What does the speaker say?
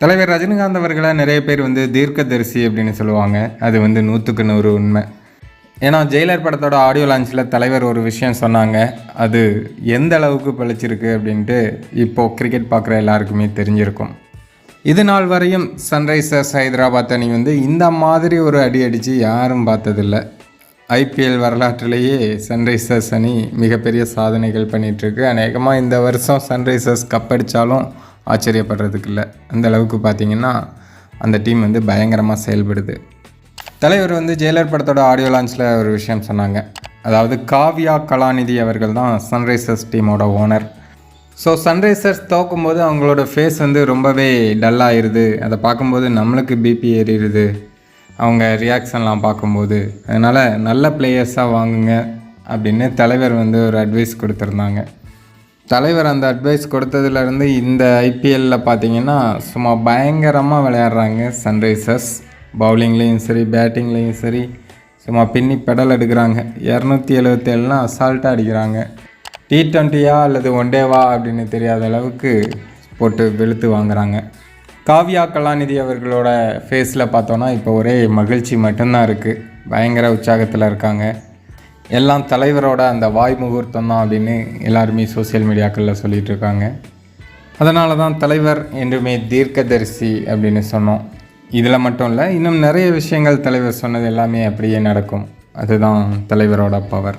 தலைவர் ரஜினிகாந்த் அவர்களை நிறைய பேர் வந்து தீர்க்கதரிசி அப்படின்னு சொல்லுவாங்க. அது வந்து நூற்றுக்கு நூறு உண்மை. ஏன்னா ஜெயிலர் படத்தோட ஆடியோ லான்ச்சில் தலைவர் ஒரு விஷயம் சொன்னாங்க. அது எந்த அளவுக்கு பழிச்சிருக்கு அப்படின்ட்டு இப்போது கிரிக்கெட் பார்க்குற எல்லாருக்குமே தெரிஞ்சிருக்கும். இது நாள் வரையும் சன்ரைசர்ஸ் ஹைதராபாத் அணி வந்து இந்த மாதிரி ஒரு அடி அடித்து யாரும் பார்த்ததில்ல. ஐபிஎல் வரலாற்றிலேயே சன்ரைசர்ஸ் அணி மிகப்பெரிய சாதனைகள் பண்ணிகிட்ருக்கு அநேகமாக இந்த வருஷம் சன்ரைசர்ஸ் கப் அடித்தாலும் ஆச்சரியப்படுறதுக்கு இல்லை அந்த அளவுக்கு பார்த்தீங்கன்னா அந்த டீம் வந்து பயங்கரமாக செயல்படுது. தலைவர் வந்து ஜெயலர் படத்தோட ஆடியோ லான்ச்சில் ஒரு விஷயம் சொன்னாங்க. அதாவது காவ்யா கலாநிதி அவர்கள் தான் சன்ரைசர்ஸ் டீமோட ஓனர் ஸோ சன்ரைசர்ஸ் தோக்கும்போது அவங்களோட ஃபேஸ் வந்து ரொம்பவே டல்லாகிடுது அதை பார்க்கும்போது நம்மளுக்கு பிபி ஏறிடுது. அவங்க ரியாக்ஷன்லாம் பார்க்கும்போது. அதனால் நல்ல பிளேயர்ஸாக வாங்குங்க அப்படின்னு தலைவர் வந்து ஒரு அட்வைஸ் கொடுத்துருந்தாங்க. தலைவர் அந்த அட்வைஸ் கொடுத்ததுலேருந்து இந்த ஐபிஎல்லில் பார்த்தீங்கன்னா சும்மா பயங்கரமாக விளையாடுறாங்க சன்ரைசர்ஸ் பவுலிங்லேயும் சரி பேட்டிங்லேயும் சரி சும்மா பின்னி பெடல் எடுக்கிறாங்க. இரநூத்தி எழுபத்தேழுலாம் அசால்ட்டாக அடிக்கிறாங்க. டி ட்வெண்ட்டியா அல்லது ஒன் டேவா அப்படின்னு தெரியாத அளவுக்கு போட்டு வெளுத்து வாங்குறாங்க. காவ்யா கலாநிதி அவர்களோட ஃபேஸில் பார்த்தோன்னா இப்போ ஒரே மகிழ்ச்சி மட்டும்தான் இருக்குது பயங்கர உற்சாகத்தில் இருக்காங்க. எல்லாம் தலைவரோட அந்த வாய் முகூர்த்தம் தான் அப்படின்னு எல்லாருமே சோஷியல் மீடியாக்களில் சொல்லிகிட்டு இருக்காங்க. அதனால தான் தலைவர் என்றுமே தீர்க்கதரிசி அப்படின்னு சொன்னோம். இதில் மட்டும் இல்லை இன்னும் நிறைய விஷயங்கள் தலைவர் சொன்னது எல்லாமே அப்படியே நடக்கும். அதுதான் தலைவரோட பவர்